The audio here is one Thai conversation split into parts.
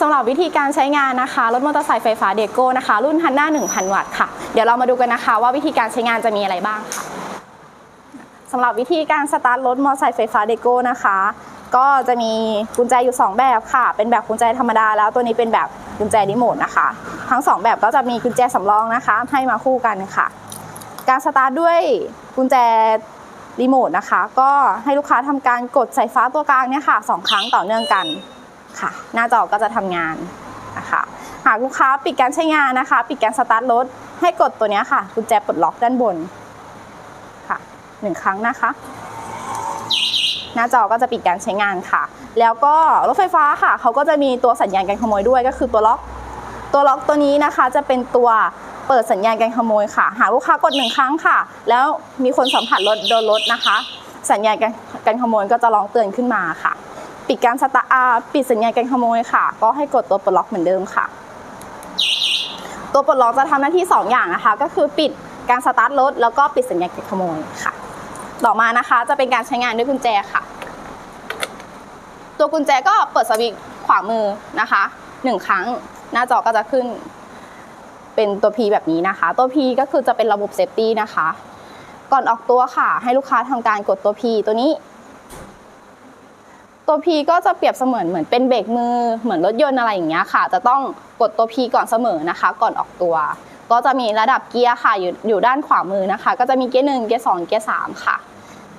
สำหรับวิธีการใช้งานนะคะ รถมอเตอร์ไซค์ไฟฟ้าเดโก้นะคะ รุ่นฮันน่า1,000 วัตต์ค่ะ เดี๋ยวเรามาดูกันนะคะ ว่าวิธีการใช้งานจะมีอะไรบ้างค่ะสำหรับวิธีการสตาร์ทรถมอเตอร์ไซค์ไฟฟ้าเดโก้นะคะ ก็จะมีกุญแจอยู่ 2 แบบค่ะ เป็นแบบกุญแจธรรมดา แล้วตัวนี้เป็นแบบกุญแจรีโมทนะคะ ทั้ง 2 แบบก็จะมีกุญแจสำรองนะคะ ให้มาคู่กันค่ะ การสตาร์ทด้วยกุญแจรีโมทนะคะ ก็ให้ลูกค้าทำการกดสายฟ้าตัวกลางเนี่ยค่ะสองครั้งต่อเนื่องกัน ค่ะ หน้าจอก็จะทำงานนะคะหากลูกค้าปิดการใช้งานนะคะ ปิดการสตาร์ทรถให้กดตัวนี้ค่ะกุญแจปลดล็อกด้านบนค่ะหนึ่งครั้งนะคะ หน้าจอก็จะปิดการใช้งานค่ะ แล้วก็รถไฟฟ้าค่ะเขาก็จะมีตัวสัญญาณการขโมยด้วยก็คือตัวล็อก ตัวล็อกตัวนี้นะคะ จะเป็นตัวเปิดสัญญาณการขโมยค่ะ หากลูกค้ากดหนึ่งครั้งค่ะ แล้วมีคนสัมผัสรถโดนรถนะคะ สัญญาณการขโมยก็จะร้องเตือนขึ้นมาค่ะ ปิดการสตาร์ทอ่าปิดสัญญาณการขโมยค่ะ ก็ให้กดตัวปลดล็อกเหมือนเดิมค่ะ ตัวปลดล็อกจะทำหน้าที่ 2 อย่างนะคะ ก็คือปิดการสตาร์ทรถแล้วก็ปิดสัญญาณการขโมยค่ะ ต่อมานะคะจะเป็นการใช้งานด้วยกุญแจค่ะ ตัวกุญแจก็เปิดสวิตช์ขวามือนะคะหนึ่งครั้งหน้าจอก็จะขึ้นเป็นตัว P แบบนี้นะคะ ตัว P ก็คือจะเป็นระบบเซฟตี้นะคะ ก่อนออกตัวค่ะ ให้ลูกค้าทำการกดตัว P ตัวนี้ ตัว P ก็จะเปรียบเสมือนเหมือนเป็นเบรกมือเหมือนรถยนต์อะไรอย่างเงี้ยค่ะ จะต้องกดตัว P ก่อนเสมอนะคะ ก่อนออกตัว ก็จะมีระดับเกียร์ค่ะอยู่อยู่ด้านขวามือนะคะ ก็จะมีเกียร์หนึ่งเกียร์สองเกียร์สามค่ะ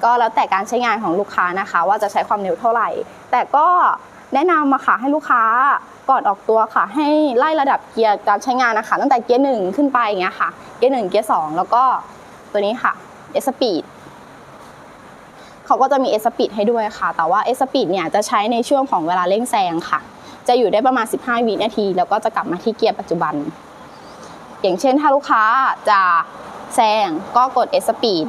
ก็แล้วแต่การใช้งานของลูกค้านะคะ ว่าจะใช้ความเร็วเท่าไหร่ แต่ก็แนะนำมาค่ะให้ลูกค้าก่อนออกตัวค่ะ ให้ไล่ระดับเกียร์การใช้งานนะคะ ตั้งแต่เกียร์หนึ่งขึ้นไปอย่างเงี้ยค่ะ เกียร์หนึ่งเกียร์สองแล้วก็ตัวนี้ค่ะเอสปีด เขาก็จะมีเอสปีดให้ด้วยค่ะ แต่ว่าเอสปีดเนี่ยจะใช้ในช่วงของเวลาเร่งแซงค่ะ จะอยู่ได้ประมาณ 15 วินาที แล้วก็จะกลับมาที่เกียร์ปัจจุบัน อย่างเช่นถ้าลูกค้าจะแซงก็กด S speed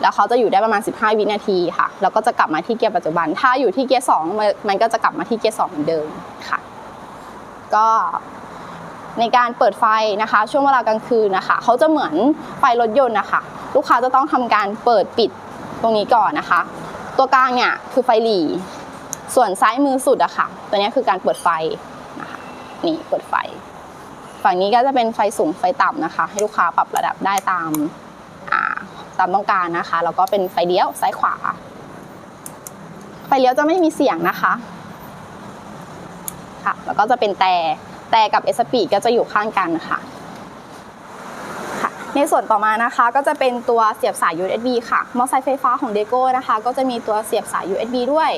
แล้วเขาจะอยู่ได้ประมาณ 15 วินาทีค่ะ แล้วก็จะกลับมาที่เกียร์ปัจจุบัน ถ้าอยู่ที่เกียร์2มันมันก็จะกลับมาที่เกียร์2เหมือนเดิมค่ะ ก็ในการเปิดไฟนะคะ ช่วงเวลากลางคืนนะคะเขาจะเหมือนไฟรถยนต์นะคะ ลูกค้าจะต้องทำการเปิดปิดตรงนี้ก่อนนะคะ ตัวกลางเนี่ยคือไฟหลีส่วนซ้ายมือสุดอะค่ะ ตัวนี้คือการเปิดไฟนะคะนี่เปิดไฟ ฝั่งนี้ก็จะเป็นไฟสูงไฟต่ำนะคะ ให้ลูกค้าปรับระดับได้ตามตามต้องการนะคะแล้วก็เป็นไฟเลี้ยวซ้ายขวา ไฟเลี้ยวจะไม่มีเสียงนะคะค่ะแล้วก็จะเป็นแต่แต่กับเอสปีก็จะอยู่ข้างกันค่ะค่ะ ในส่วนต่อมานะคะก็จะเป็นตัวเสียบสาย USB ค่ะ มอเตอร์ไซค์ไฟฟ้าของเดโก้นะคะ ก็จะมีตัวเสียบสาย USB ด้วย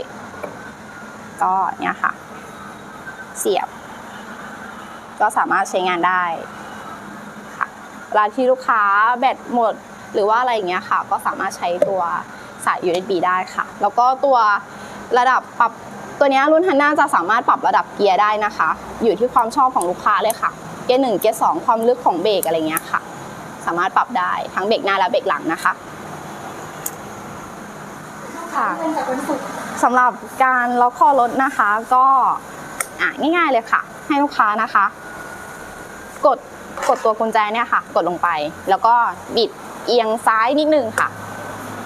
ก็เนี่ยค่ะ เสียบ ก็สามารถใช้งานได้ค่ะเวลาที่ลูกค้าแบตหมด หรือว่าอะไรอย่างเงี้ยค่ะ ก็สามารถใช้ตัวสาย USB ได้ค่ะ แล้วก็ตัวระดับปรับตัวเนี้ยรุ่นฮันน่าจะสามารถปรับระดับเกียร์ได้นะคะ อยู่ที่ความชอบของลูกค้าเลยค่ะ เกียร์หนึ่งเกียร์สองความลึกของเบรกอะไรเงี้ย สามารถปรับได้ทั้งเบรกหน้าและเบรกหลังนะคะค่ะสำหรับการล็อกคอรถนะคะก็อะง่ายๆเลยค่ะ ให้ลูกค้านะคะ กดกดตัวกุญแจเนี่ยค่ะ กดลงไป แล้วก็บิดเอียงซ้ายนิดนึงค่ะ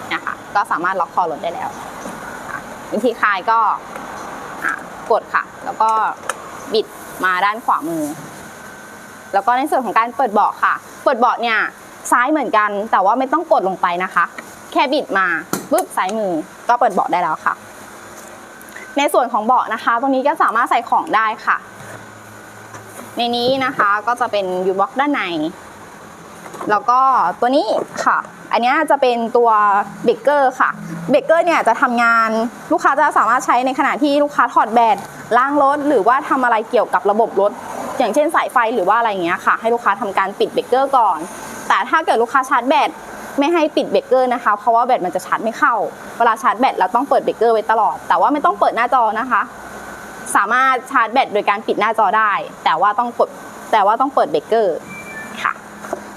เนี่ยค่ะก็สามารถล็อกคอรถได้แล้วอะวิธีคลายก็อะกดค่ะ แล้วก็บิดมาด้านขวามือ แล้วก็ในส่วนของการเปิดเบาะค่ะเปิดเบาะเนี่ยซ้ายเหมือนกัน แต่ว่าไม่ต้องกดลงไปนะคะ แค่บิดมาปุ๊บซ้ายมือก็เปิดเบาะได้แล้วค่ะ ในส่วนของเบาะนะคะ ตรงนี้ก็สามารถใส่ของได้ค่ะ ในนี้นะคะก็จะเป็นยูบ็อกด้านใน แล้วก็ตัวนี้ค่ะ อันนี้จะเป็นตัวเบรกเกอร์ค่ะ เบรกเกอร์เนี่ยจะทำงานลูกค้าจะสามารถใช้ในขณะที่ลูกค้าถอดแบตล้างรถหรือว่าทำอะไรเกี่ยวกับระบบรถ อย่างเช่นสายไฟหรือว่าอะไรเงี้ยค่ะ ให้ลูกค้าทำการปิดเบรกเกอร์ก่อน แต่ถ้าเกิดลูกค้าชาร์จแบตไม่ให้ปิดเบรกเกอร์นะคะ เพราะว่าแบตมันจะชาร์จไม่เข้า เวลาชาร์จแบตเราต้องเปิดเบรกเกอร์ไว้ตลอด แต่ว่าไม่ต้องเปิดหน้าจอนะคะ สามารถชาร์จแบตโดยการปิดหน้าจอได้ แต่ว่าต้องกดแต่ว่าต้องเปิดเบรกเกอร์ค่ะ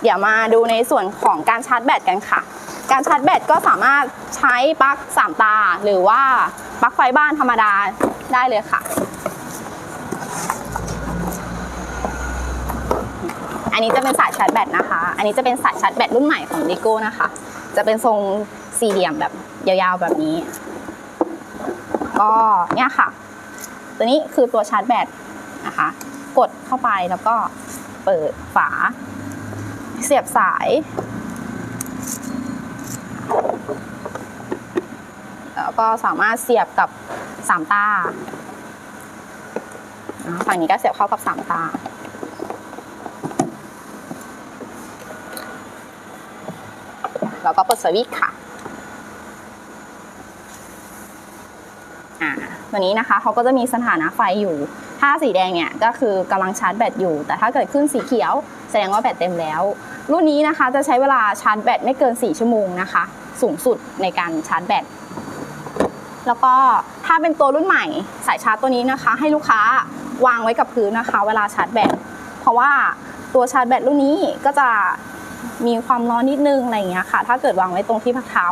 เดี๋ยวมาดูในส่วนของการชาร์จแบตกันค่ะ การชาร์จแบตก็สามารถใช้ปลั๊กสามตา หรือว่าปลั๊กไฟบ้านธรรมดาได้เลยค่ะ นนี้จะเป็นสายชาร์จแบตนะคะ อันนี้จะเป็นสายชาร์จแบตรุ่นใหม่ของดิโก้นะคะ จะเป็นทรงสี่เหลี่ยมแบบยาวๆแบบนี้ ก็เนี่ยค่ะ ตัวนี้คือตัวชาร์จแบตนะคะ กดเข้าไปแล้วก็เปิดฝา เสียบสาย แล้วก็สามารถเสียบกับสามตาอ่าฝั่งนี้ก็เสียบเข้ากับสามตา แล้วก็เปิดสวิตช์ค่ะอ่าตัวนี้นะคะเขาก็จะมีสถานะไฟอยู่ ถ้าสีแดงเนี่ยก็คือกำลังชาร์จแบตอยู่ แต่ถ้าเกิดขึ้นสีเขียว แสดงว่าแบตเต็มแล้ว รุ่นนี้นะคะจะใช้เวลาชาร์จแบตไม่เกิน 4 ชั่วโมงนะคะ สูงสุดในการชาร์จแบต แล้วก็ถ้าเป็นตัวรุ่นใหม่สายชาร์จตัวนี้นะคะ ให้ลูกค้าวางไว้กับพื้นนะคะ เวลาชาร์จแบต เพราะว่าตัวชาร์จแบตรุ่นนี้ก็จะ มีความร้อนนิดนึงอะไรอย่างเงี้ยค่ะ ถ้าเกิดวางไว้ตรงที่พักเท้า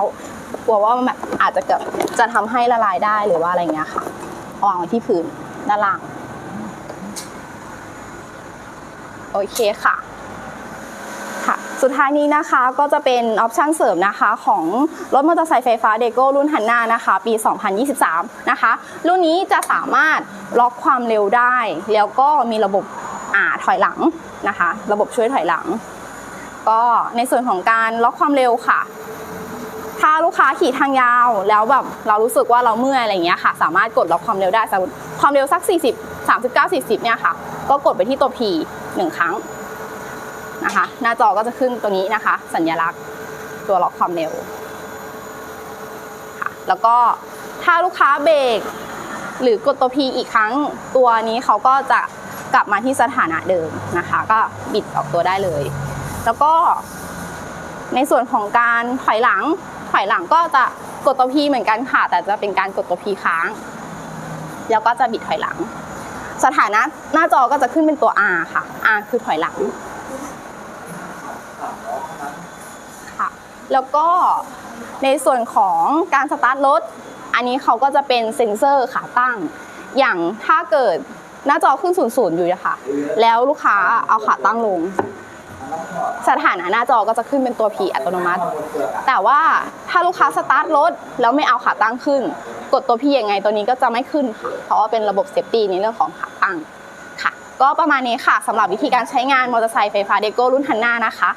กลัวว่ามันแบบอาจจะเกิดจะทำให้ละลายได้หรือว่าอะไรเงี้ยค่ะวางไว้ที่พื้นด้านล่างโอเคค่ะค่ะ สุดท้ายนี้นะคะก็จะเป็นออปชันเสริมนะคะของรถมอเตอร์ไซค์ไฟฟ้าเดโก้รุ่นฮันนานะคะ ปี 2023 นะคะ รุ่นนี้จะสามารถล็อกความเร็วได้ แล้วก็มีระบบอ่าถอยหลังนะคะ ระบบช่วยถอยหลัง ก็ในส่วนของการล็อกความเร็วค่ะ ถ้าลูกค้าขี่ทางยาวแล้วแบบเรารู้สึกว่าเราเมื่อยอะไรอย่างเงี้ยค่ะ สามารถกดล็อกความเร็วได้สมมติความเร็วสัก 40 39 40เนี่ยค่ะ ก็กดไปที่ตัว P หนึ่งครั้งนะคะ หน้าจอก็จะขึ้นตัวนี้นะคะ สัญลักษณ์ตัวล็อกความเร็วค่ะแล้วก็ถ้าลูกค้าเบรกหรือกดตัว P อีกครั้งตัวนี้เขาก็จะกลับมาที่สถานะเดิมนะคะ ก็บิดออกตัวได้เลย แล้วก็ ในส่วนของการถอยหลัง ถอยหลังก็จะกดตัว P เหมือนกันค่ะ แต่จะเป็นการกดตัว P ค้าง แล้วก็จะบิดถอยหลัง สถานะหน้าจอก็จะขึ้นเป็นตัว R ค่ะ R คือถอยหลังค่ะ แล้วก็ในส่วนของการสตาร์ทรถ อันนี้เขาก็จะเป็นเซ็นเซอร์ขาตั้ง อย่างถ้าเกิดหน้าจอขึ้นศูนย์อยู่อะค่ะแล้วลูกค้าเอาขาตั้งลง สถานะหน้าจอก็จะขึ้นเป็นตัว P อัตโนมัติ แต่ว่าถ้าลูกค้าสตาร์ทรถแล้วไม่เอาขาตั้งขึ้น กดตัว P ยังไงตัวนี้ก็จะไม่ขึ้นค่ะ เพราะว่าเป็นระบบเซฟตี้ในเรื่องของขาตั้งค่ะ ก็ประมาณนี้ค่ะสำหรับวิธีการใช้งานมอเตอร์ไซค์ไฟฟ้าเดโก้รุ่นฮันน่านะคะ